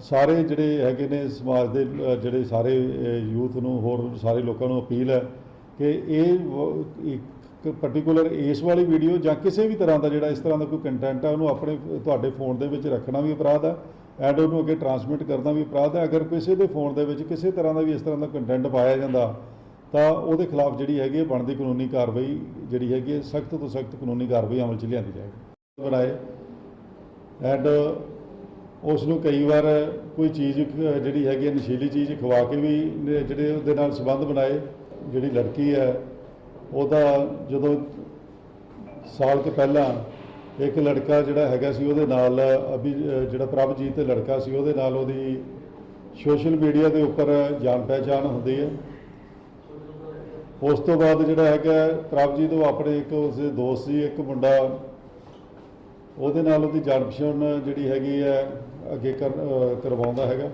ਸਾਰੇ ਜਿਹੜੇ ਹੈਗੇ ਨੇ ਸਮਾਜ ਦੇ ਜਿਹੜੇ ਸਾਰੇ ਯੂਥ ਨੂੰ, ਹੋਰ ਸਾਰੇ ਲੋਕਾਂ ਨੂੰ ਅਪੀਲ ਹੈ ਕਿ ਇਹ ਵ- ਇੱਕ ਪਾਰਟਿਕੂਲਰ ਇਸ ਵਾਲੀ ਵੀਡੀਓ ਜਾਂ ਕਿਸੇ ਵੀ ਤਰ੍ਹਾਂ ਦਾ ਜਿਹੜਾ ਇਸ ਤਰ੍ਹਾਂ ਦਾ ਕੋਈ ਕੰਟੈਂਟ ਹੈ ਉਹਨੂੰ ਆਪਣੇ, ਤੁਹਾਡੇ ਫੋਨ ਦੇ ਵਿੱਚ ਰੱਖਣਾ ਵੀ ਅਪਰਾਧ ਹੈ ਐਂਡ ਉਹਨੂੰ ਅੱਗੇ ਟਰਾਂਸਮਿਟ ਕਰਨਾ ਵੀ ਅਪਰਾਧ ਹੈ। ਅਗਰ ਕਿਸੇ ਦੇ ਫੋਨ ਦੇ ਵਿੱਚ ਕਿਸੇ ਤਰ੍ਹਾਂ ਦਾ ਵੀ ਇਸ ਤਰ੍ਹਾਂ ਦਾ ਕੰਟੈਂਟ ਪਾਇਆ ਜਾਂਦਾ, ਤਾਂ ਉਹਦੇ ਖਿਲਾਫ ਜਿਹੜੀ ਹੈਗੀ ਹੈ ਬਣਦੀ ਕਾਨੂੰਨੀ ਕਾਰਵਾਈ ਜਿਹੜੀ ਹੈਗੀ ਹੈ ਸਖਤ ਤੋਂ ਸਖਤ ਕਾਨੂੰਨੀ ਕਾਰਵਾਈ ਅਮਲ 'ਚ ਲਿਆਂਦੀ ਜਾਏਗੀ। ਬਣਾਏ। ਐਂਡ ਉਸ ਨੂੰ ਕਈ ਵਾਰ ਕੋਈ ਚੀਜ਼ ਜਿਹੜੀ ਹੈਗੀ ਹੈ ਨਸ਼ੀਲੀ ਚੀਜ਼ ਖਵਾ ਕੇ ਵੀ ਜਿਹੜੇ ਉਹਦੇ ਨਾਲ ਸੰਬੰਧ ਬਣਾਏ ਜਿਹੜੀ ਲੜਕੀ ਹੈ ਉਹਦਾ ਜਦੋਂ ਸਾਲ ਤੋਂ ਪਹਿਲਾਂ ਇੱਕ ਲੜਕਾ ਜਿਹੜਾ ਹੈਗਾ ਸੀ ਉਹਦੇ ਨਾਲ ਅਭੀ ਅ, ਜਿਹੜਾ ਪ੍ਰਭਜੀਤ ਤੇ ਲੜਕਾ ਸੀ ਉਹਦੇ ਨਾਲ ਉਹਦੀ ਸੋਸ਼ਲ ਮੀਡੀਆ ਦੇ ਉੱਪਰ ਜਾਣ ਪਹਿਚਾਣ ਹੁੰਦੀ ਹੈ। ਉਸ ਤੋਂ ਬਾਅਦ ਜਿਹੜਾ ਹੈਗਾ ਪ੍ਰਭਜੀਤ ਉਹ ਆਪਣੇ ਇੱਕ ਉਸਦੇ ਦੋਸਤ ਸੀ ਇੱਕ ਮੁੰਡਾ। ਉਹਦੇ ਨਾਲ ਉਹਦੀ ਜਾਣ ਪਛਾਣ ਜਿਹੜੀ ਹੈਗੀ ਹੈ ਅੱਗੇ ਕਰ- ਕਰਵਾਉਂਦਾ ਹੈਗਾ।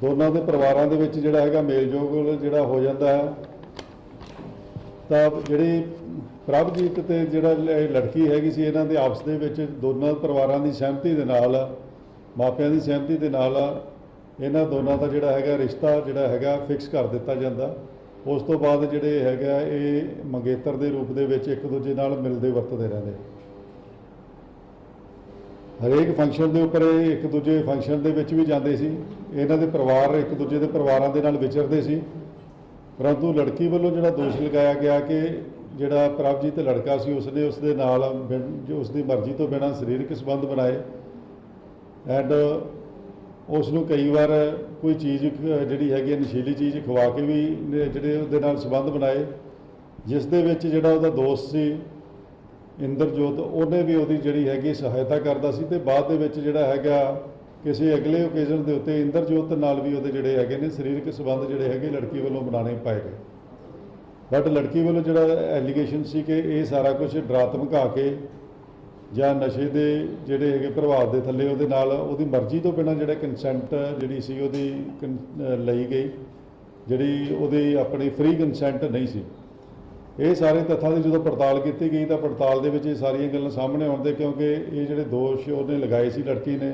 ਦੋਨਾਂ ਦੇ ਪਰਿਵਾਰਾਂ ਦੇ ਵਿੱਚ ਜਿਹੜਾ ਹੈਗਾ ਮੇਲਜੋਲ ਜਿਹੜਾ ਹੋ ਜਾਂਦਾ ਹੈ। ਤਾਂ ਜਿਹੜੀ ਪ੍ਰਭਜੀਤ ਤੇ ਜਿਹੜਾ ਲੜਕੀ ਹੈਗੀ ਸੀ, ਇਹਨਾਂ ਦੇ ਆਪਸ ਦੇ ਵਿੱਚ ਦੋਨਾਂ ਪਰਿਵਾਰਾਂ ਦੀ ਸਹਿਮਤੀ ਦੇ ਨਾਲ, ਮਾਪਿਆਂ ਦੀ ਸਹਿਮਤੀ ਦੇ ਨਾਲ, ਇਹਨਾਂ ਦੋਨਾਂ ਦਾ ਜਿਹੜਾ ਹੈਗਾ ਰਿਸ਼ਤਾ ਜਿਹੜਾ ਹੈਗਾ ਫਿਕਸ ਕਰ ਦਿੱਤਾ ਜਾਂਦਾ। ਉਸ ਤੋਂ ਬਾਅਦ ਜਿਹੜੇ ਹੈਗਾ ਇਹ ਮੰਗੇਤਰ ਦੇ ਰੂਪ ਦੇ ਵਿੱਚ ਇੱਕ ਦੂਜੇ ਨਾਲ ਮਿਲਦੇ ਵਰਤਦੇ ਰਹਿੰਦੇ। ਹਰੇਕ ਫੰਕਸ਼ਨ ਦੇ ਉੱਪਰ ਇਹ ਇੱਕ ਦੂਜੇ ਫੰਕਸ਼ਨ ਦੇ ਵਿੱਚ ਵੀ ਜਾਂਦੇ ਸੀ। ਇਹਨਾਂ ਦੇ ਪਰਿਵਾਰ ਇੱਕ ਦੂਜੇ ਦੇ ਪਰਿਵਾਰਾਂ ਦੇ ਨਾਲ ਵਿਚਰਦੇ ਸੀ। ਪਰੰਤੂ ਲੜਕੀ ਵੱਲੋਂ ਜਿਹੜਾ ਦੋਸ਼ ਲਗਾਇਆ ਗਿਆ ਕਿ ਜਿਹੜਾ ਪ੍ਰਭਜੀਤ ਲੜਕਾ ਸੀ, ਉਸਨੇ ਉਸਦੇ ਨਾਲ ਬਿਨ- ਜੋ ਉਸਦੀ ਮਰਜ਼ੀ ਤੋਂ ਬਿਨਾਂ ਸਰੀਰਕ ਸੰਬੰਧ ਬਣਾਏ। ਐਂਡ ਉਸ ਨੂੰ ਕਈ ਵਾਰ ਕੋਈ ਚੀਜ਼ ਜਿਹੜੀ ਹੈਗੀ ਹੈ ਨਸ਼ੀਲੀ ਚੀਜ਼ ਖਵਾ ਕੇ ਵੀ ਜਿਹੜੇ ਉਹਦੇ ਨਾਲ ਸੰਬੰਧ ਬਣਾਏ। ਜਿਸ ਦੇ ਵਿੱਚ ਜਿਹੜਾ ਉਹਦਾ ਦੋਸਤ ਸੀ ਇੰਦਰਜੋਤ, ਉਹਨੇ ਵੀ ਉਹਦੀ ਜਿਹੜੀ ਹੈਗੀ ਸਹਾਇਤਾ ਕਰਦਾ ਸੀ ਤੇ ਬਾਅਦ ਦੇ ਵਿੱਚ ਜਿਹੜਾ ਹੈਗਾ ਕਿਸੇ ਅਗਲੇ ਓਕੇਜ਼ਨ ਦੇ ਉੱਤੇ ਇੰਦਰਜੋਤ ਨਾਲ ਵੀ ਉਹਦੇ ਜਿਹੜੇ ਹੈਗੇ ਨੇ ਸਰੀਰਕ ਸੰਬੰਧ ਜਿਹੜੇ ਹੈਗੇ ਲੜਕੀ ਵੱਲੋਂ ਬਣਾਉਣੇ ਪਾਏ ਗਏ। ਬਟ ਲੜਕੀ ਵੱਲੋਂ ਜਿਹੜਾ ਐਲੀਗੇਸ਼ਨ ਸੀ ਕਿ ਇਹ ਸਾਰਾ ਕੁਝ ਡਰਾ ਧਮਕਾ ਕੇ ਜਾਂ ਨਸ਼ੇ ਦੇ ਜਿਹੜੇ ਹੈਗੇ ਪ੍ਰਭਾਵ ਦੇ ਥੱਲੇ ਉਹਦੇ ਨਾਲ ਉਹਦੀ ਮਰਜ਼ੀ ਤੋਂ ਬਿਨਾਂ ਜਿਹੜਾ ਕੰਸੈਂਟ ਜਿਹੜੀ ਸੀ ਉਹਦੀ ਕਨ- ਲਈ ਗਈ, ਜਿਹੜੀ ਉਹਦੀ ਆਪਣੀ ਫ੍ਰੀ ਕੰਸੈਂਟ ਨਹੀਂ ਸੀ। ਇਹ ਸਾਰੇ ਤੱਥਾਂ ਦੀ ਜਦੋਂ ਪੜਤਾਲ ਕੀਤੀ ਗਈ ਤਾਂ ਪੜਤਾਲ ਦੇ ਵਿੱਚ ਇਹ ਸਾਰੀਆਂ ਗੱਲਾਂ ਸਾਹਮਣੇ ਆਉਂਦੇ ਕਿਉਂਕਿ ਇਹ ਜਿਹੜੇ ਦੋਸ਼ ਉਹਨੇ ਲਗਾਏ ਸੀ ਲੜਕੀ ਨੇ,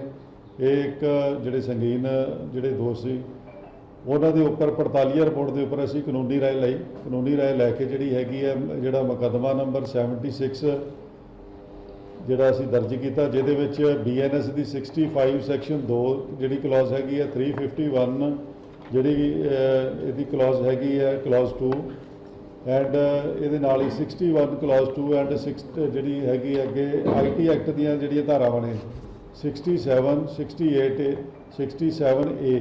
ਇਹ ਇੱਕ ਜਿਹੜੇ ਸੰਗੀਨ ਜਿਹੜੇ ਦੋਸ਼ ਸੀ, ਉਹਨਾਂ ਦੇ ਉੱਪਰ ਪੜਤਾਲੀਆ ਰਿਪੋਰਟ ਦੇ ਉੱਪਰ ਅਸੀਂ ਕਾਨੂੰਨੀ ਰਾਏ ਲਈ, ਕਾਨੂੰਨੀ ਰਾਏ ਲੈ ਕੇ ਜਿਹੜੀ ਹੈਗੀ ਹੈ, ਜਿਹੜਾ ਮੁਕੱਦਮਾ ਨੰਬਰ 76 ਜਿਹੜਾ ਅਸੀਂ ਦਰਜ ਕੀਤਾ, ਜਿਹਦੇ ਵਿੱਚ ਬੀਐਨਐਸ ਦੀ 65 ਸੈਕਸ਼ਨ 2 ਜਿਹੜੀ ਕਲੌਜ਼ ਹੈਗੀ ਹੈ 351 ਜਿਹੜੀ ਇਹਦੀ ਕਲੌਜ਼ ਹੈਗੀ ਹੈ ਕਲੌਜ਼ 2 ਐਂਡ uh, ਇਹਦੇ ਨਾਲ ਹੀ 61 ਕਲੌਜ਼ 2 ਐਂਡ 6 ਜਿਹੜੀ ਹੈਗੀ ਹੈ ਅੱਗੇ ਆਈਟੀ ਐਕਟ ਦੀਆਂ ਜਿਹੜੀਆਂ ਧਾਰਾਵਾਂ ਨੇ 67 68 67 ਏ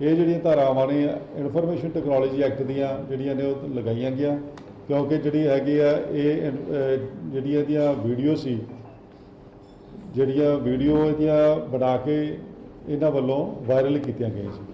ਇਹ ਜਿਹੜੀਆਂ ਧਾਰਾਵਾਂ ਨੇ ਇਨਫੋਰਮੇਸ਼ਨ ਟੈਕਨੋਲੋਜੀ ਐਕਟ ਦੀਆਂ ਜਿਹੜੀਆਂ ਨੇ, ਉਹ ਲਗਾਈਆਂ ਗਿਆ ਕਿਉਂਕਿ ਜਿਹੜੀ ਹੈਗੀ ਆ, ਇਹ ਜਿਹੜੀਆਂ ਇਹਦੀਆਂ ਵੀਡੀਓ ਸੀ, ਜਿਹੜੀਆਂ ਵੀਡੀਓ ਇਹਦੀਆਂ ਬਣਾ ਕੇ ਇਹਨਾਂ ਵੱਲੋਂ ਵਾਇਰਲ ਕੀਤੀਆਂ ਗਈਆਂ ਸੀ।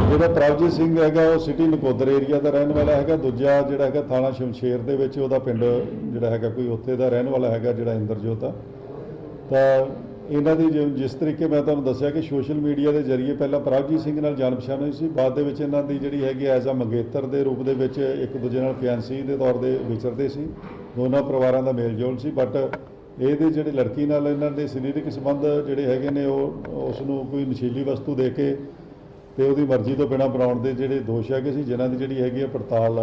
ਜਿਹੜਾ ਪ੍ਰਭਜੀਤ ਸਿੰਘ ਹੈਗਾ, ਉਹ ਸਿਟੀ ਨਕੋਦਰ ਏਰੀਆ ਦਾ ਰਹਿਣ ਵਾਲਾ ਹੈਗਾ, ਦੂਜਾ ਜਿਹੜਾ ਹੈਗਾ ਥਾਣਾ ਸ਼ਮਸ਼ੇਰ ਦੇ ਵਿੱਚ ਉਹਦਾ ਪਿੰਡ ਜਿਹੜਾ ਹੈਗਾ ਕੋਈ ਉੱਥੇ ਦਾ ਰਹਿਣ ਵਾਲਾ ਹੈਗਾ ਜਿਹੜਾ ਇੰਦਰਜੋਤ ਆ। ਤਾਂ ਇਹਨਾਂ ਦੀ ਜਿ- ਜਿਸ ਤਰੀਕੇ ਮੈਂ ਤੁਹਾਨੂੰ ਦੱਸਿਆ ਕਿ ਸੋਸ਼ਲ ਮੀਡੀਆ ਦੇ ਜ਼ਰੀਏ ਪਹਿਲਾਂ ਪ੍ਰਭਜੀਤ ਸਿੰਘ ਨਾਲ ਜਾਣ ਪਛਾਣ ਹੋਈ ਸੀ, ਬਾਅਦ ਦੇ ਵਿੱਚ ਇਹਨਾਂ ਦੀ ਜਿਹੜੀ ਹੈਗੀ ਐਜ਼ ਅ ਮੰਗੇਤਰ ਦੇ ਰੂਪ ਦੇ ਵਿੱਚ ਇੱਕ ਦੂਜੇ ਨਾਲ ਫਿਆਂਸੀ ਦੇ ਤੌਰ ਦੇ ਵਿਚਰਦੇ ਸੀ। ਦੋਨਾਂ ਪਰਿਵਾਰਾਂ ਦਾ ਮੇਲ ਜੋਲ ਸੀ ਬਟ ਇਹਦੇ ਜਿਹੜੇ ਲੜਕੀ ਨਾਲ ਇਹਨਾਂ ਦੇ ਸਰੀਰਕ ਸੰਬੰਧ ਜਿਹੜੇ ਹੈਗੇ ਨੇ, ਉਹ, ਉਸ ਨੂੰ ਕੋਈ ਨਸ਼ੀਲੀ ਵਸਤੂ ਦੇ ਕੇ ਤੇ ਉਹਦੀ ਮਰਜ਼ੀ ਤੋਂ ਬਿਨਾਂ ਬਣਾਉਣ ਦੇ ਜਿਹੜੇ ਦੋਸ਼ ਹੈਗੇ ਸੀ ਜਿਨ੍ਹਾਂ ਦੀ ਜਿਹੜੀ ਹੈਗੀ ਹੈ ਪੜਤਾਲ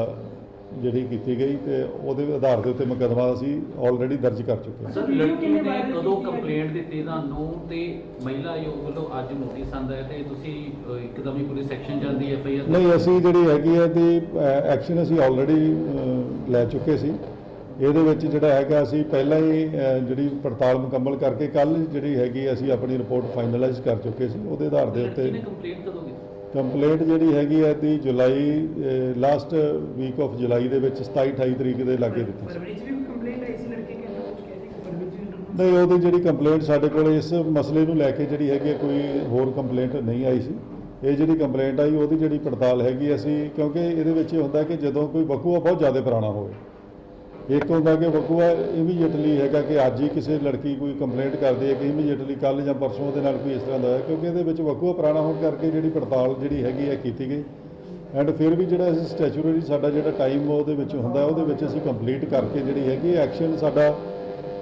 ਜਿਹੜੀ ਕੀਤੀ ਗਈ ਤੇ ਉਹਦੇ ਆਧਾਰ ਦੇ ਉੱਤੇ ਮੁਕੱਦਮਾ ਅਸੀਂ ਆਲਰੇਡੀ ਦਰਜ ਕਰ ਚੁੱਕੇ ਹਾਂ। ਸਰ ਵੀਡੀਓ ਲੜਕੀ ਕਿੰਨੇ ਨੇ ਕਦੋਂ? ਕੰਪਲੇਂਟ ਦਿੱਤੀ ਤੁਹਾਨੂੰ ਤੇ ਮਹਿਲਾ ਆਯੋਗ ਵੱਲੋਂ ਅੱਜ ਨੋਟਿਸ ਆਂਦਾ ਹੈ ਤੇ ਤੁਸੀਂ ਇੱਕਦਮ ਹੀ ਪੁਲਿਸ ਸੈਕਸ਼ਨ ਜਾਂਦੀ ਐਫ ਆਈ ਆਰ ਨਹੀਂ ਅਸੀਂ ਜਿਹੜੀ ਹੈਗੀ ਹੈ ਦੀ ਐਕਸ਼ਨ ਅਸੀਂ ਆਲਰੇਡੀ ਲੈ ਚੁੱਕੇ ਸੀ। ਇਹਦੇ ਵਿੱਚ ਜਿਹੜਾ ਹੈਗਾ ਅਸੀਂ ਪਹਿਲਾਂ ਹੀ ਜਿਹੜੀ ਪੜਤਾਲ ਮੁਕੰਮਲ ਕਰਕੇ ਕੱਲ ਜਿਹੜੀ ਹੈਗੀ ਅਸੀਂ ਆਪਣੀ ਰਿਪੋਰਟ ਫਾਈਨਲਾਈਜ਼ ਕਰ ਚੁੱਕੇ ਸੀ ਉਹਦੇ ਆਧਾਰ ਦੇ ਉੱਤੇ ਕੰਪਲੇਂਟ ਜਿਹੜੀ ਹੈਗੀ ਹੈ ਦੀ July last week of July ਦੇ ਵਿੱਚ 27 28 ਤਰੀਕ ਦੇ ਲਾਗੇ ਦਿੱਤੀ ਸੀ। ਨਹੀਂ ਉਹਦੀ ਜਿਹੜੀ ਕੰਪਲੇਂਟ ਸਾਡੇ ਕੋਲ ਇਸ ਮਸਲੇ ਨੂੰ ਲੈ ਕੇ ਜਿਹੜੀ ਹੈਗੀ ਹੈ, ਕੋਈ ਹੋਰ ਕੰਪਲੇਂਟ ਨਹੀਂ ਆਈ ਸੀ। ਇਹ ਜਿਹੜੀ ਕੰਪਲੇਂਟ ਆਈ ਉਹਦੀ ਜਿਹੜੀ ਪੜਤਾਲ ਹੈਗੀ ਅਸੀਂ ਕਿਉਂਕਿ ਇਹਦੇ ਵਿੱਚ ਇਹ ਹੁੰਦਾ ਕਿ ਜਦੋਂ ਕੋਈ ਵਕੂਆ ਬਹੁਤ ਜ਼ਿਆਦਾ ਪੁਰਾਣਾ ਹੋਵੇ ਇੱਕ ਹੁੰਦਾ ਕਿ ਵਕੂਆ ਇਮੀਡੀਏਟਲੀ ਹੈਗਾ ਕਿ ਅੱਜ ਹੀ ਕਿਸੇ ਲੜਕੀ ਕੋਈ ਕੰਪਲੇਂਟ ਕਰਦੀ ਹੈ ਕਿ ਇਮੀਡੀਏਟਲੀ ਕੱਲ ਜਾਂ ਪਰਸੋਂ ਉਹਦੇ ਨਾਲ ਕੋਈ ਇਸ ਤਰ੍ਹਾਂ ਦਾ ਹੋਇਆ, ਕਿਉਂਕਿ ਇਹਦੇ ਵਿੱਚ ਵਕੂਆ ਪੁਰਾਣਾ ਹੋਣ ਕਰਕੇ ਜਿਹੜੀ ਪੜਤਾਲ ਜਿਹੜੀ ਹੈਗੀ ਹੈ ਕੀਤੀ ਗਈ। ਐਂਡ ਫਿਰ ਵੀ ਜਿਹੜਾ ਅਸੀਂ ਸਟੈਚੂਰਰੀ ਸਾਡਾ ਜਿਹੜਾ ਟਾਈਮ ਉਹਦੇ ਵਿੱਚ ਹੁੰਦਾ, ਉਹਦੇ ਵਿੱਚ ਅਸੀਂ ਕੰਪਲੀਟ ਕਰਕੇ ਜਿਹੜੀ ਹੈਗੀ ਐਕਸ਼ਨ ਸਾਡਾ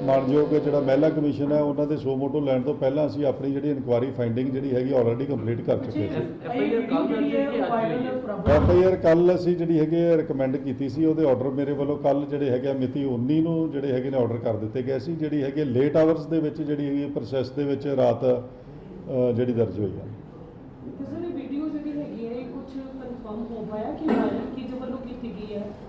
ਮਾਨਯੋਗ ਜਿਹੜਾ ਮਹਿਲਾ ਕਮਿਸ਼ਨ ਹੈ ਉਹਨਾਂ ਦੇ ਸੋ ਮੋਟੋ ਲੈਣ ਤੋਂ ਪਹਿਲਾਂ ਅਸੀਂ ਆਪਣੀ ਜਿਹੜੀ ਇਨਕੁਆਰੀ ਫਾਈਂਡਿੰਗ ਜਿਹੜੀ ਹੈਗੀ ਆਲਰੇਡੀ ਕੰਪਲੀਟ ਕਰ ਚੁੱਕੇ ਹਾਂ। ਐਫ ਆਈ ਆਰ ਕੱਲ ਹੈ ਹੈ। ਅਸੀਂ ਜਿਹੜੀ ਹੈਗੇ ਰეკਮੈਂਡ ਕੀਤੀ ਸੀ ਉਹਦੇ ਆਰਡਰ ਮੇਰੇ ਵੱਲੋਂ ਕੱਲ ਜਿਹੜੇ ਹੈਗੇ ਆ ਮਿਤੀ 19 ਨੂੰ ਜਿਹੜੇ ਹੈਗੇ ਨੇ ਆਰਡਰ ਕਰ ਦਿੱਤੇ ਗਏ ਸੀ ਜਿਹੜੀ ਹੈਗੇ ਲੇਟ ਆਵਰਸ ਦੇ ਵਿੱਚ ਜਿਹੜੀ ਹੈਗੀ ਪ੍ਰੋਸੈਸ ਦੇ ਵਿੱਚ ਰਾਤ ਜਿਹੜੀ ਦਰਜ ਹੋਈ ਆ ਸਰ ਇਹ ਵੀਡੀਓ ਜਿਹੜੀ ਹੈਗੀ ਹੈ ਇਹ ਕੁਝ ਕਨਫਰਮ ਹੋ ਪਾਇਆ ਕਿ ਵਾਇਰਲ ਕਿਹਦੇ ਵੱਲੋਂ ਕੀਤੀ ਗਈ ਹੈ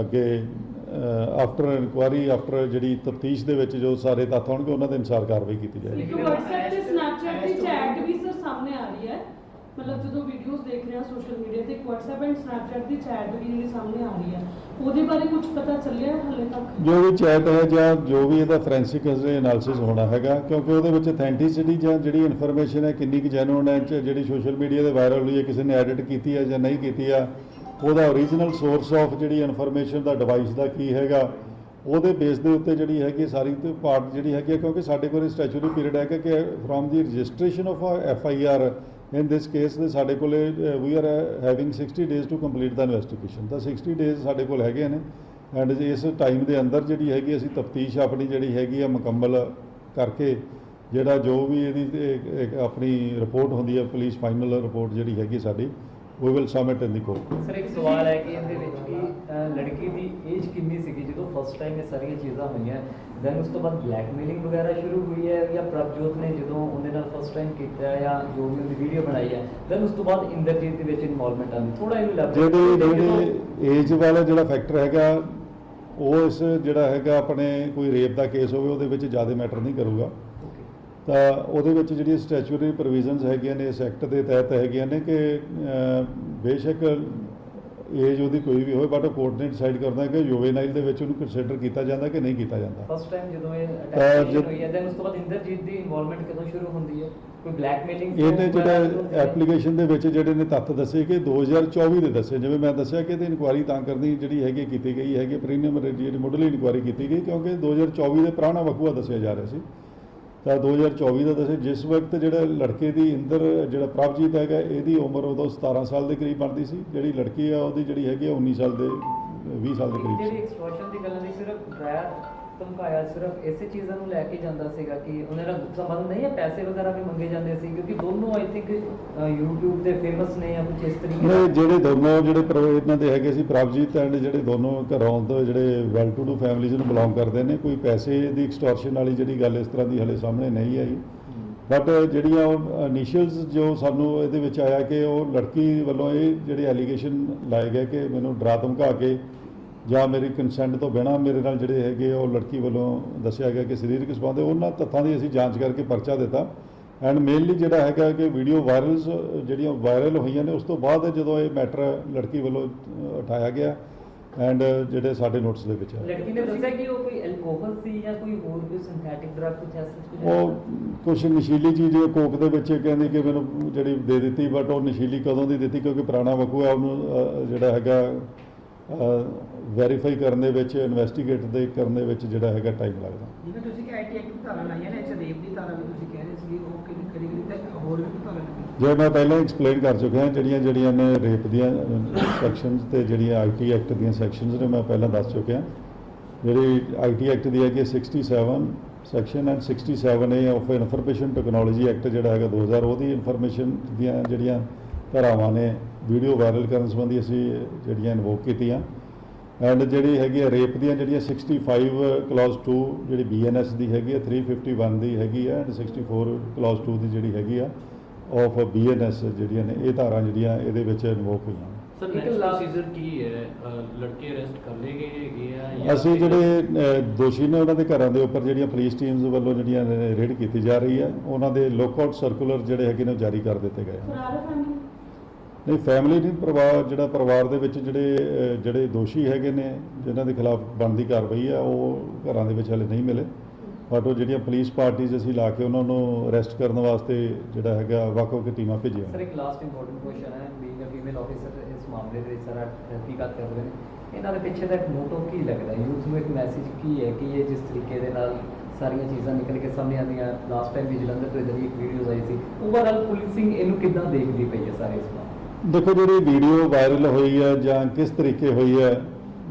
ਅੱਗੇ ਆਫਟਰ ਇਨਕੁਆਰੀ ਆਫਟਰ ਜਿਹੜੀ ਤਫਤੀਸ਼ ਦੇ ਵਿੱਚ ਜੋ ਸਾਰੇ ਤੱਥ ਹੋਣਗੇ ਉਹਨਾਂ ਦੇ ਅਨੁਸਾਰ ਕਾਰਵਾਈ ਕੀਤੀ ਜਾਏਗੀ। WhatsApp ਤੇ Snapchat ਦੀ ਚੈਟ ਵੀ ਸਰ ਸਾਹਮਣੇ ਆ ਰਹੀ ਹੈ ਮਤਲਬ ਜਦੋਂ ਵੀਡੀਓਜ਼ ਦੇਖ ਰਹੇ ਸੋਸ਼ਲ ਮੀਡੀਆ ਤੇ WhatsApp ਐਂਡ Snapchat ਦੀ ਚੈਟ ਵੀ ਜਿਹੜੀ ਸਾਹਮਣੇ ਆ ਰਹੀ ਹੈ ਉਹਦੇ ਬਾਰੇ ਕੁਝ ਪਤਾ ਚੱਲਿਆ ਹਾਲੇ ਤੱਕ? ਜੋ ਵੀ ਚੈਟ ਹੈ ਜਾਂ ਜੋ ਵੀ ਇਹਦਾ ਫੋਰੈਂਸਿਕ ਐਨਾਲਿਸਿਸ ਹੋਣਾ ਹੈਗਾ ਕਿਉਂਕਿ ਉਹਦੇ ਵਿੱਚ ਅਥੈਂਟਿਸਿਟੀ ਜਾਂ ਜਿਹੜੀ ਇਨਫੋਰਮੇਸ਼ਨ ਹੈ ਕਿੰਨੀ ਕੁ ਜੈਨੂਇਨ ਹੈ ਜਿਹੜੀ ਸੋਸ਼ਲ ਮੀਡੀਆ ਤੇ ਵਾਇਰਲ ਹੋਈ ਹੈ ਕਿਸੇ ਨੇ ਐਡਿਟ ਕੀਤੀ ਹੈ ਜਾਂ ਨਹੀਂ ਕੀਤੀ ਆ ਉਹਦਾ ਓਰੀਜਨਲ ਸੋਰਸ ਆਫ ਜਿਹੜੀ ਇਨਫੋਰਮੇਸ਼ਨ ਦਾ ਡਿਵਾਈਸ ਦਾ ਕੀ ਹੈਗਾ ਉਹਦੇ ਬੇਸ ਦੇ ਉੱਤੇ ਜਿਹੜੀ ਹੈਗੀ ਸਾਰੀ ਤੇ ਪਾਰਟ ਜਿਹੜੀ ਹੈਗੀ ਹੈ, ਕਿਉਂਕਿ ਸਾਡੇ ਕੋਲ ਸਟੈਚੂਰੀ ਪੀਰੀਅਡ ਹੈਗਾ ਕਿ from the registration of F I R in this case ਦੇ ਸਾਡੇ ਕੋਲੇ we are having 60 days to complete the investigation ਤਾਂ 60 ਡੇਜ਼ ਸਾਡੇ ਕੋਲ ਹੈਗੇ ਨੇ। ਐਂਡ ਇਸ ਟਾਈਮ ਦੇ ਅੰਦਰ ਜਿਹੜੀ ਹੈਗੀ, ਅਸੀਂ ਤਫਤੀਸ਼ ਆਪਣੀ ਜਿਹੜੀ ਹੈਗੀ ਆ, ਮੁਕੰਮਲ ਕਰਕੇ ਜਿਹੜਾ ਜੋ ਵੀ ਇਹਦੀ ਆਪਣੀ ਰਿਪੋਰਟ ਹੁੰਦੀ ਹੈ ਪੁਲਿਸ ਫਾਈਨਲ ਰਿਪੋਰਟ ਜਿਹੜੀ ਹੈਗੀ ਸਾਡੀ we will submit in the court sir ਇੱਕ ਸਵਾਲ ਹੈ ਕਿ ਇਹਦੇ ਵਿੱਚ ਅਹ, ਲੜਕੀ ਦੀ ਏਜ ਕਿੰਨੀ ਸੀਗੀ ਜਦੋਂ ਫਸਟ ਟਾਈਮ ਇਹ ਸਾਰੀਆਂ ਚੀਜ਼ਾਂ ਹੋਈਆਂ? ਦੈਨ ਉਸ ਤੋਂ ਬਾਅਦ ਬਲੈਕਮੇਲਿੰਗ ਵਗੈਰਾ ਸ਼ੁਰੂ ਹੋਈ ਹੈ ਜਾਂ ਪ੍ਰਭਜੋਤ ਨੇ ਜਦੋਂ ਉਹਦੇ ਨਾਲ ਫਸਟ ਟਾਈਮ ਕੀਤਾ ਹੈ ਜਾਂ ਜੋ ਵੀ ਉਹਦੀ ਵੀਡੀਓ ਬਣਾਈ ਹੈ ਦੈਨ ਉਸ ਤੋਂ ਬਾਅਦ ਇੰਦਰਜੀਤ ਦੇ ਵਿੱਚ ਇਨਵੋਲਵਮੈਂਟ ਆਉਂਦੀ? ਥੋੜਾ ਇਹਨੂੰ ਲੱਭ ਜਿਹੜੀ ਜਿਹੜੀ ਏਜ ਵਾਲਾ ਜਿਹੜਾ ਫੈਕਟਰ ਹੈਗਾ ਉਹ ਇਸ ਜਿਹੜਾ ਹੈਗਾ ਆਪਣੇ ਕੋਈ ਰੇਪ ਦਾ ਕੇਸ ਹੋਵੇ ਉਹਦੇ ਵਿੱਚ ਜ਼ਿਆਦਾ ਮੈਟਰ ਨਹੀਂ ਕਰੂਗਾ। ਤਾਂ ਉਹਦੇ ਵਿੱਚ ਜਿਹੜੀ ਸਟੈਚੂਰੀ ਪ੍ਰੋਵੀਜ਼ਨਸ ਹੈਗੀਆਂ ਨੇ ਇਸ ਐਕਟ ਦੇ ਤਹਿਤ ਹੈਗੀਆਂ ਨੇ ਕਿ ਬੇਸ਼ੱਕ ਏਜ ਉਹਦੀ ਕੋਈ ਵੀ ਹੋਵੇ ਬਟ ਕੋਰਟ ਨੇ ਡਿਸਾਈਡ ਕਰਦਾ ਕਿ ਜੁਵੇਨਾਈਲ ਦੇ ਵਿੱਚ ਉਹਨੂੰ ਕੰਸੀਡਰ ਕੀਤਾ ਜਾਂਦਾ ਕਿ ਨਹੀਂ ਕੀਤਾ ਜਾਂਦਾ। ਫਸਟ ਟਾਈਮ ਜਦੋਂ ਇਹ ਤਾਂ ਅਟੈਕ ਹੋਈ ਹੈ ਦੈਨ ਉਸ ਤੋਂ ਬਾਅਦ ਇੰਦਰਜੀਤ ਦੀ ਇਨਵੋਲਵਮੈਂਟ ਕਦੋਂ ਸ਼ੁਰੂ ਹੁੰਦੀ ਹੈ? ਕੋਈ ਬਲੈਕਮੇਲਿੰਗ ਇਹਨੇ ਜਿਹੜਾ ਐਪਲੀਕੇਸ਼ਨ ਦੇ ਵਿੱਚ ਜਿਹੜੇ ਨੇ ਤੱਥ ਦੱਸੇ ਕਿ 2024 ਦੇ ਦੱਸੇ ਜਿਵੇਂ ਮੈਂ ਦੱਸਿਆ ਕਿ ਇਹਦੀ ਇਨਕੁਆਰੀ ਤਾਂ ਕਰਨੀ ਜਿਹੜੀ ਹੈਗੀ ਕੀਤੀ ਗਈ ਹੈਗੀ ਪ੍ਰੀਮੀਅਮ ਜਿਹੜੀ ਮੁੱਢਲੀ ਇਨਕੁਆਰੀ ਕੀਤੀ ਗਈ ਕਿਉਂਕਿ 2024 ਦੇ ਪੁਰਾਣਾ ਵਕੂਆ ਦੱਸਿਆ ਜਾ ਰਿਹਾ ਸੀ। ਤਾਂ 2024 ਦਾ ਦੱਸੇ ਜਿਸ ਵਕਤ ਜਿਹੜਾ ਲੜਕੇ ਦੀ ਇੰਦਰ, ਜਿਹੜਾ ਪ੍ਰਭਜੀਤ ਹੈਗਾ, ਇਹਦੀ ਉਮਰ ਉਦੋਂ 17 ਸਾਲ ਦੇ ਕਰੀਬ ਬਣਦੀ ਸੀ। ਜਿਹੜੀ ਲੜਕੀ ਆ, ਉਹਦੀ ਜਿਹੜੀ ਹੈਗੀ ਆ 19 ਸਾਲ ਦੇ 20 ਸਾਲ ਦੇ ਕਰੀਬ ਜਿਹੜੀ ਸੀ ਦੀ ਗੱਲ ਨਹੀਂ, ਸਿਰਫ ਡਰਾਇਆ ਧਮਕਾਇਆ ਸਿਰਫ ਇਸੇ ਚੀਜ਼ਾਂ ਨੂੰ ਲੈ ਕੇ ਜਾਂਦਾ ਸੀਗਾ ਕਿ ਉਹਨਾਂ ਦਾ ਸੰਬੰਧ ਨਹੀਂ ਹੈ ਪੈਸੇ ਵਗੈਰਾ ਵੀ ਮੰਗੇ ਜਾਂਦੇ ਸੀ ਕਿਉਂਕਿ ਦੋਨੋਂ ਆਈ ਥਿੰਕ YouTube ਦੇ ਫੇਮਸ ਨੇ ਜਾਂ ਕੁਝ ਇਸ ਤਰੀਕੇ ਇਹ ਜਿਹੜੇ ਦੋਨੋਂ ਜਿਹੜੇ ਇਹਨਾਂ ਦੇ ਹੈਗੇ ਸੀ ਪ੍ਰਭਜੀਤ ਐਂਡ ਜਿਹੜੇ ਦੋਨੋਂ ਘਰੋਂ ਤੋਂ ਜਿਹੜੇ ਵੈਲ ਟੂ ਡੂ ਫੈਮਿਲੀਜ਼ ਨੂੰ ਬਿਲੋਂਗ ਕਰਦੇ ਨੇ ਕੋਈ ਪੈਸੇ ਦੀ ਐਕਸਟੋਰਸ਼ਨ ਵਾਲੀ ਜਿਹੜੀ ਗੱਲ ਇਸ ਤਰ੍ਹਾਂ ਦੀ ਹਲੇ ਸਾਹਮਣੇ ਨਹੀਂ ਆਈ। ਬਟ ਜਿਹੜੀਆਂ ਉਹ ਇਨੀਸ਼ੀਅਲਸ ਜੋ ਸਾਨੂੰ ਇਹਦੇ ਵਿੱਚ ਆਇਆ ਕਿ ਉਹ ਲੜਕੀ ਵੱਲੋਂ ਇਹ ਜਿਹੜੇ ਐਲੀਗੇਸ਼ਨ ਲਾਏ ਗਏ ਕਿ ਮੈਨੂੰ ਡਰਾ ਧਮਕਾ ਕੇ ਜਾਂ ਮੇਰੀ ਕੰਸੈਂਟ ਤੋਂ ਬਿਨਾਂ ਮੇਰੇ ਨਾਲ ਜਿਹੜੇ ਹੈਗੇ ਉਹ ਲੜਕੀ ਵੱਲੋਂ ਦੱਸਿਆ ਗਿਆ ਕਿ ਸਰੀਰਕ ਸੰਬੰਧ ਉਹਨਾਂ ਤੱਥਾਂ ਦੀ ਅਸੀਂ ਜਾਂਚ ਕਰਕੇ ਪਰਚਾ ਦਿੱਤਾ। ਐਂਡ ਮੇਨਲੀ ਜਿਹੜਾ ਹੈਗਾ ਕਿ ਵੀਡੀਓ ਵਾਇਰਲਸ ਜਿਹੜੀਆਂ ਵਾਇਰਲ ਹੋਈਆਂ ਨੇ ਉਸ ਤੋਂ ਬਾਅਦ ਜਦੋਂ ਇਹ ਮੈਟਰ ਲੜਕੀ ਵੱਲੋਂ ਉਠਾਇਆ ਗਿਆ ਐਂਡ ਜਿਹੜੇ ਸਾਡੇ ਨੋਟਿਸ ਦੇ ਵਿੱਚ ਲੜਕੀ ਨੇ ਦੱਸਿਆ ਕਿ ਉਹ ਕੋਈ ਐਲਕੋਹਲ ਸੀ ਜਾਂ ਕੋਈ ਹੋਰ ਕੋਈ ਸਿੰਥੈਟਿਕ ਡਰਗ ਕੁਝ ਐਸਾ ਕੁਝ ਉਹ ਕੁਝ ਨਸ਼ੀਲੀ ਚੀਜ਼ ਕੋਕ ਦੇ ਵਿੱਚ ਕਹਿੰਦੀ ਕਿ ਮੈਨੂੰ ਜਿਹੜੀ ਦੇ ਦਿੱਤੀ ਬਟ ਉਹ ਨਸ਼ੀਲੀ ਕਦੋਂ ਦੀ ਦਿੱਤੀ ਕਿਉਂਕਿ ਪੁਰਾਣਾ ਵਕੂ ਹੈ ਉਹਨੂੰ ਜਿਹੜਾ ਹੈਗਾ ਵੈਰੀਫਾਈ ਕਰਨ ਦੇ ਵਿੱਚ ਇਨਵੈਸਟੀਗੇਟ ਦੇ ਕਰਨ ਦੇ ਵਿੱਚ ਜਿਹੜਾ ਹੈਗਾ ਟਾਈਮ ਲੱਗਦਾ। ਜਿਵੇਂ ਤੁਸੀਂ ਕਿ ਆਈਟੀ ਐਕਟ ਦੀ ਧਾਰਾ ਲਾਈਆਂ ਨੇ ਇੱਥੇ ਰੇਪ ਦੀ ਧਾਰਾ ਵੀ ਤੁਸੀਂ ਕਹਿ ਰਹੇ ਸੀ ਉਹ ਕਿਹੜੀ ਕਰੀ ਗਈ ਤੇ ਹੋਰ ਵੀ ਧਾਰਾ ਲੱਗੀ? ਜੇ ਮੈਂ ਪਹਿਲਾਂ ਐਕਸਪਲੇਨ ਕਰ ਚੁੱਕਿਆ ਜਿਹੜੀਆਂ ਜਿਹੜੀਆਂ ਨੇ ਰੇਪ ਦੀਆਂ ਸੈਕਸ਼ਨਸ ਤੇ ਜਿਹੜੀਆਂ ਆਈਟੀ ਐਕਟ ਦੀਆਂ ਸੈਕਸ਼ਨਸ ਨੇ ਮੈਂ ਪਹਿਲਾਂ ਦੱਸ ਚੁੱਕਿਆ। ਜਿਹੜੀ ਆਈਟੀ ਐਕਟ ਦੀ ਹੈਗੀ ਹੈ 67 section and 67 A of information technology act ਜਿਹੜਾ ਹੈਗਾ 2000 ਉਹਦੀ ਇਨਫੋਰਮੇਸ਼ਨ ਦੀਆਂ ਜਿਹੜੀਆਂ ਧਾਰਾਵਾਂ ਨੇ ਵੀਡੀਓ ਵਾਇਰਲ ਕਰਨ ਸੰਬੰਧੀ ਅਸੀਂ ਜਿਹੜੀਆਂ ਇਨਵੋਕ ਕੀਤੀਆਂ। ਐਂਡ ਜਿਹੜੀ ਹੈਗੀ ਹੈ ਰੇਪ ਦੀਆਂ ਜਿਹੜੀਆਂ 65 ਕਲਾਸ 2 ਜਿਹੜੀ ਬੀਐਨਐਸ ਦੀ ਹੈਗੀ ਹੈ 351 ਦੀ ਹੈਗੀ ਹੈ ਐਂਡ 64 ਕਲਾਸ 2 ਦੀ ਜਿਹੜੀ ਹੈਗੀ ਆ ਆਫ ਬੀਐਨਐਸ ਜਿਹੜੀਆਂ ਨੇ ਇਹ ਧਾਰਾਂ ਜਿਹੜੀਆਂ ਇਹਦੇ ਵਿੱਚ ਇਨਵੋਕ ਹੋਈਆਂ। ਸਰ ਇੱਕ ਨੈਕਸਟ ਲਾ- ਪ੍ਰੋਸੀਜਰ ਕੀ ਹੈ? ਅਹ ਲੜਕੇ ਅਰੈਸਟ ਕਰ ਲਏ ਗਏ ਹੈਗੇ ਆ ਜਾਂ ਅਸੀਂ ਜਿਹੜੇ ਦੋਸ਼ੀ ਨੇ ਉਹਨਾਂ ਦੇ ਘਰਾਂ ਦੇ ਉੱਪਰ ਜਿਹੜੀਆਂ ਪੁਲਿਸ ਟੀਮਸ ਵੱਲੋਂ ਜਿਹੜੀਆਂ ਰੇਡ ਕੀਤੀ ਜਾ ਰਹੀ ਹੈ ਉਹਨਾਂ ਦੇ ਲੁੱਕਆਊਟ ਸਰਕੂਲਰ ਜਿਹੜੇ ਹੈਗੇ ਨੇ ਉਹ ਜਾਰੀ ਕਰ ਦਿੱਤੇ ਗਏ ਹਨ ਨਹੀਂ ਫੈਮਿਲੀ ਨਹੀਂ ਪਰਿਵਾਰ, ਜਿਹੜਾ ਪਰਿਵਾਰ ਦੇ ਵਿੱਚ ਜਿਹੜੇ ਜਿਹੜੇ ਦੋਸ਼ੀ ਹੈਗੇ ਨੇ ਜਿਨ੍ਹਾਂ ਦੇ ਖਿਲਾਫ ਬਣਦੀ ਕਾਰਵਾਈ ਹੈ ਉਹ ਘਰਾਂ ਦੇ ਵਿੱਚ ਹਲੇ ਨਹੀਂ ਮਿਲੇ। ਬਟ ਉਹ ਜਿਹੜੀਆਂ ਪੁਲਿਸ ਪਾਰਟੀਆਂ ਅਸੀਂ ਲਾ ਕੇ ਉਹਨਾਂ ਨੂੰ ਅਰੈਸਟ ਕਰਨ ਵਾਸਤੇ ਜਿਹੜਾ ਹੈਗਾ, ਵੱਖ-ਵੱਖ ਟੀਮਾਂ ਭੇਜੀਆਂ ਸਰ ਇੱਕ ਲਾਸਟ ਇੰਪੋਰਟੈਂਟ ਕੁਐਸਚਨ ਹੈ ਬੀਇੰਗ ਅ ਫੀਮੇਲ ਆਫੀਸਰ ਇਸ ਮਾਮਲੇ ਦੇ ਵਿੱਚ ਸਰ ਤਹਿਕੀਕਾਤ ਕਰ ਰਹੇ ਨੇ। ਇਹਨਾਂ ਦੇ ਪਿੱਛੇ ਦਾ ਇੱਕ ਮੋਟੋ ਕੀ ਲੱਗਦਾ ਯੂਥ ਨੂੰ ਇੱਕ ਮੈਸੇਜ ਕੀ ਹੈ ਕਿ ਇਹ ਜਿਸ ਤਰੀਕੇ ਦੇ ਨਾਲ ਸਾਰੀਆਂ ਚੀਜ਼ਾਂ ਨਿਕਲ ਕੇ ਸਾਹਮਣੇ ਆਉਂਦੀਆਂ? ਲਾਸਟ ਟਾਈਮ ਵੀ ਜਲੰਧਰ ਤੋਂ ਇਧਰ ਇੱਕ ਵੀਡੀਓਜ਼ ਆਈ ਸੀ। ਓਵਰਆਲ ਪੁਲਿਸਿੰਗ ਇਹਨੂੰ ਕਿੱਦਾਂ ਦੇਖਦੀ ਪਈ ਹੈ ਸਾਰੇ ਇਸ ਮਾਮਲੇ ਦੇਖੋ ਜਿਹੜੀ ਵੀਡੀਓ ਵਾਇਰਲ ਹੋਈ ਹੈ ਜਾਂ ਕਿਸ ਤਰੀਕੇ ਹੋਈ ਹੈ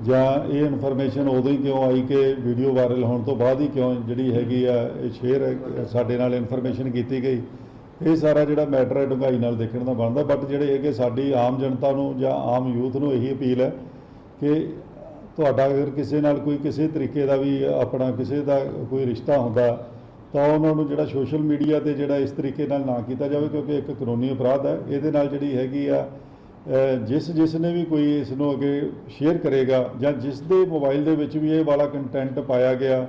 ਜਾਂ ਇਹ ਇਨਫੋਰਮੇਸ਼ਨ ਉਦੋਂ ਹੀ ਕਿਉਂ ਆਈ ਕਿ ਵੀਡੀਓ ਵਾਇਰਲ ਹੋਣ ਤੋਂ ਬਾਅਦ ਹੀ ਕਿਉਂ ਜਿਹੜੀ ਹੈਗੀ ਆ, ਇਹ ਸ਼ੇਅਰ ਸਾਡੇ ਨਾਲ ਇਨਫੋਰਮੇਸ਼ਨ ਕੀਤੀ ਗਈ। ਇਹ ਸਾਰਾ ਜਿਹੜਾ ਮੈਟਰ ਹੈ ਡੂੰਘਾਈ ਨਾਲ ਦੇਖਣ ਦਾ ਬਣਦਾ ਬਟ ਜਿਹੜੇ ਹੈਗੇ ਸਾਡੀ ਆਮ ਜਨਤਾ ਨੂੰ ਜਾਂ ਆਮ ਯੂਥ ਨੂੰ ਇਹੀ ਅਪੀਲ ਹੈ ਕਿ ਤੁਹਾਡਾ ਅਗਰ ਕਿਸੇ ਨਾਲ ਕੋਈ ਕਿਸੇ ਤਰੀਕੇ ਦਾ ਵੀ ਆਪਣਾ ਕਿਸੇ ਦਾ ਕੋਈ ਰਿਸ਼ਤਾ ਹੁੰਦਾ ਤਾਂ ਉਹਨਾਂ ਨੂੰ ਜਿਹੜਾ ਸੋਸ਼ਲ ਮੀਡੀਆ ਤੇ ਜਿਹੜਾ ਇਸ ਤਰੀਕੇ ਨਾਲ ਨਾ ਕੀਤਾ ਜਾਵੇ ਕਿਉਂਕਿ ਇੱਕ ਕਾਨੂੰਨੀ ਅਪਰਾਧ ਹੈ। ਇਹਦੇ ਨਾਲ ਜਿਹੜੀ ਹੈਗੀ ਆ ਜਿਸ ਜਿਸ ਨੇ ਵੀ ਕੋਈ ਇਸ ਨੂੰ ਅੱਗੇ ਸ਼ੇਅਰ ਕਰੇਗਾ ਜਾਂ ਜਿਸ ਦੇ ਮੋਬਾਈਲ ਦੇ ਵਿੱਚ ਵੀ ਇਹ ਵਾਲਾ ਕੰਟੈਂਟ ਪਾਇਆ ਗਿਆ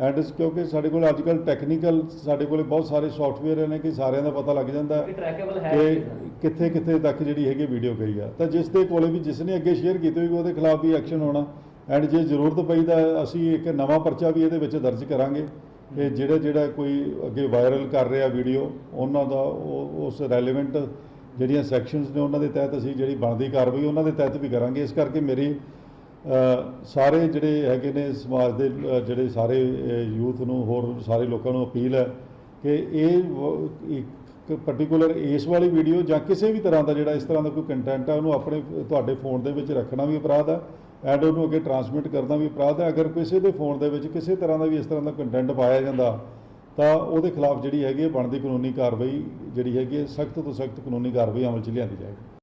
ਐਂਡ ਕਿਉਂਕਿ ਸਾਡੇ ਕੋਲ ਅੱਜ ਕੱਲ੍ਹ ਟੈਕਨੀਕਲ ਸਾਡੇ ਕੋਲ ਬਹੁਤ ਸਾਰੇ ਸੌਫਟਵੇਅਰ ਨੇ ਕਿ ਸਾਰਿਆਂ ਦਾ ਪਤਾ ਲੱਗ ਜਾਂਦਾ ਕਿ? ਕਿੱਥੇ ਕਿੱਥੇ ਤੱਕ ਜਿਹੜੀ ਹੈਗੀ ਵੀਡੀਓ ਗਈ ਆ। ਤਾਂ ਜਿਸ ਦੇ ਕੋਲੇ ਵੀ ਜਿਸ ਨੇ ਅੱਗੇ ਸ਼ੇਅਰ ਕੀਤੀ ਹੋਈ ਉਹਦੇ ਖਿਲਾਫ ਵੀ ਐਕਸ਼ਨ ਹੋਣਾ ਐਂਡ ਜੇ ਜ਼ਰੂਰਤ ਪਈ ਤਾਂ ਅਸੀਂ ਇੱਕ ਨਵਾਂ ਪਰਚਾ ਵੀ ਇਹਦੇ ਵਿੱਚ ਦਰਜ ਕਰਾਂਗੇ। ਕਿ ਜਿਹੜਾ ਜਿਹੜਾ ਕੋਈ ਅੱਗੇ ਵਾਇਰਲ ਕਰ ਰਿਹਾ ਵੀਡੀਓ ਉਹਨਾਂ ਦਾ ਉਹ- ਉਸ ਰੈਲੇਵੈਂਟ ਜਿਹੜੀਆਂ ਸੈਕਸ਼ਨਸ ਨੇ ਉਹਨਾਂ ਦੇ ਤਹਿਤ ਅਸੀਂ ਜਿਹੜੀ ਬਣਦੀ ਕਾਰਵਾਈ, ਉਹਨਾਂ ਦੇ ਤਹਿਤ ਵੀ ਕਰਾਂਗੇ। ਇਸ ਕਰਕੇ ਮੇਰੀ ਸਾਰੇ ਜਿਹੜੇ ਹੈਗੇ ਨੇ ਸਮਾਜ ਦੇ ਜਿਹੜੇ ਸਾਰੇ ਯੂਥ ਨੂੰ, ਹੋਰ ਸਾਰੇ ਲੋਕਾਂ ਨੂੰ ਅਪੀਲ ਹੈ ਕਿ ਇਹ ਇੱਕ ਪਾਰਟਿਕੂਲਰ ਇਸ ਵਾਲੀ ਵੀਡੀਓ ਜਾਂ ਕਿਸੇ ਵੀ ਤਰ੍ਹਾਂ ਦਾ ਜਿਹੜਾ ਇਸ ਤਰ੍ਹਾਂ ਦਾ ਕੋਈ ਕੰਟੈਂਟ ਹੈ ਉਹਨੂੰ ਆਪਣੇ, ਤੁਹਾਡੇ ਫੋਨ ਦੇ ਵਿੱਚ ਰੱਖਣਾ ਵੀ ਅਪਰਾਧ ਹੈ ਐਂਡ ਉਹਨੂੰ ਅੱਗੇ ਟਰਾਂਸਮਿਟ ਕਰਨਾ ਵੀ ਅਪਰਾਧ ਹੈ, ਅਗਰ ਕਿਸੇ ਦੇ ਫੋਨ ਦੇ ਵਿੱਚ ਕਿਸੇ ਤਰ੍ਹਾਂ ਦਾ ਵੀ ਇਸ ਤਰ੍ਹਾਂ ਦਾ ਕੰਟੈਂਟ ਪਾਇਆ ਜਾਂਦਾ, ਤਾਂ ਉਹਦੇ ਖਿਲਾਫ ਜਿਹੜੀ ਹੈਗੀ ਹੈ ਬਣਦੀ ਕਾਨੂੰਨੀ ਕਾਰਵਾਈ ਜਿਹੜੀ ਹੈਗੀ ਹੈ, ਸਖਤ ਤੋਂ ਸਖਤ ਕਾਨੂੰਨੀ ਕਾਰਵਾਈ ਅਮਲ 'ਚ ਲਿਆਂਦੀ ਜਾਏਗੀ।